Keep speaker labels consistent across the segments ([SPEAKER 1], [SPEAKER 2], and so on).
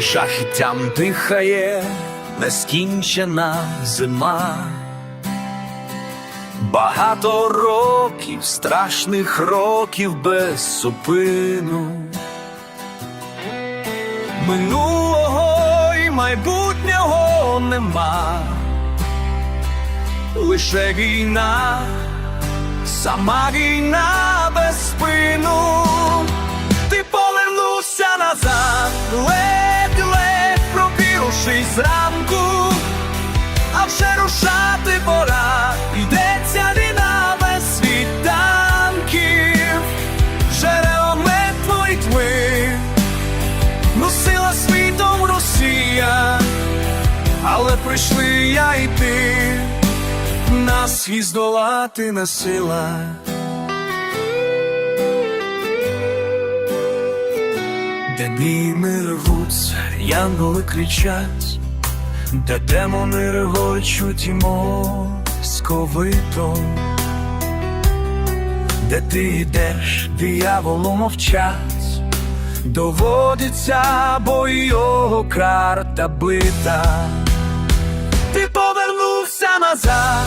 [SPEAKER 1] жахіттям дихає нескінчена зима. Багато років, страшних років без супину. Минулого і майбутнього нема, лише війна, сама війна без спину. Ти повернувся назад, пробігшись зранку, а вже рушати пора, йдеться війна без світанків, джерела мертвої тьми, носила світом Росія, але прийшли я і ти, нас здолати не сила. Де діми рвуться, янголи кричать, де демони регочуть і московитом, де ти йдеш, дияволу мовчать, доводиться, бо його карта бита. Ти повернувся назад,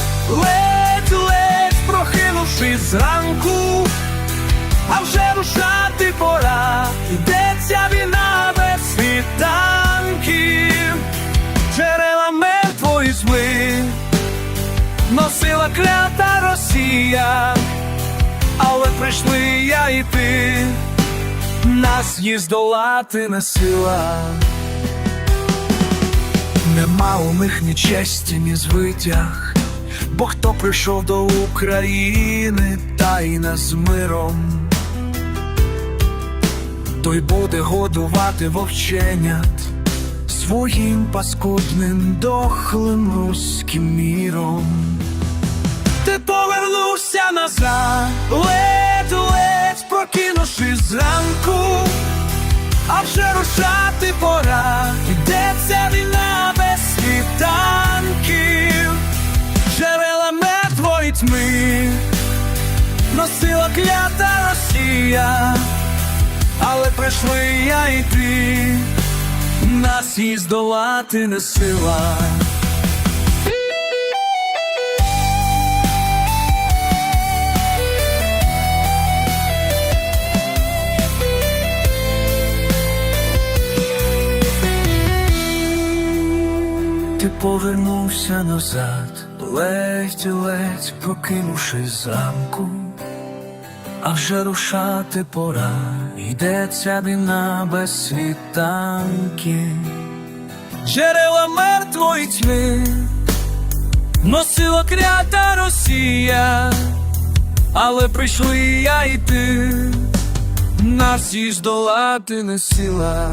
[SPEAKER 1] носила клята Росія, але прийшли я і ти, нас її здолати не сила. Нема у них ні честі, ні звитяг, бо хто прийшов до України та й не з миром, той буде годувати вовченят своїм паскудним дохлим руським міром. Повернувся назад, ледь-ледь прокинувшись зранку. А вже рушати пора, йдеться війна без світанків, джерела мертвої тьми, носила клята Росія, але прийшли я і ти, нас і здолати не сила. Повернувся назад, ледь-ледь прокинувшись зранку, а вже рушати пора, йдеться війна без світанки, джерела мертвої тьми, носила крята Росія, але прийшли я і ти, нас і здолати не сила.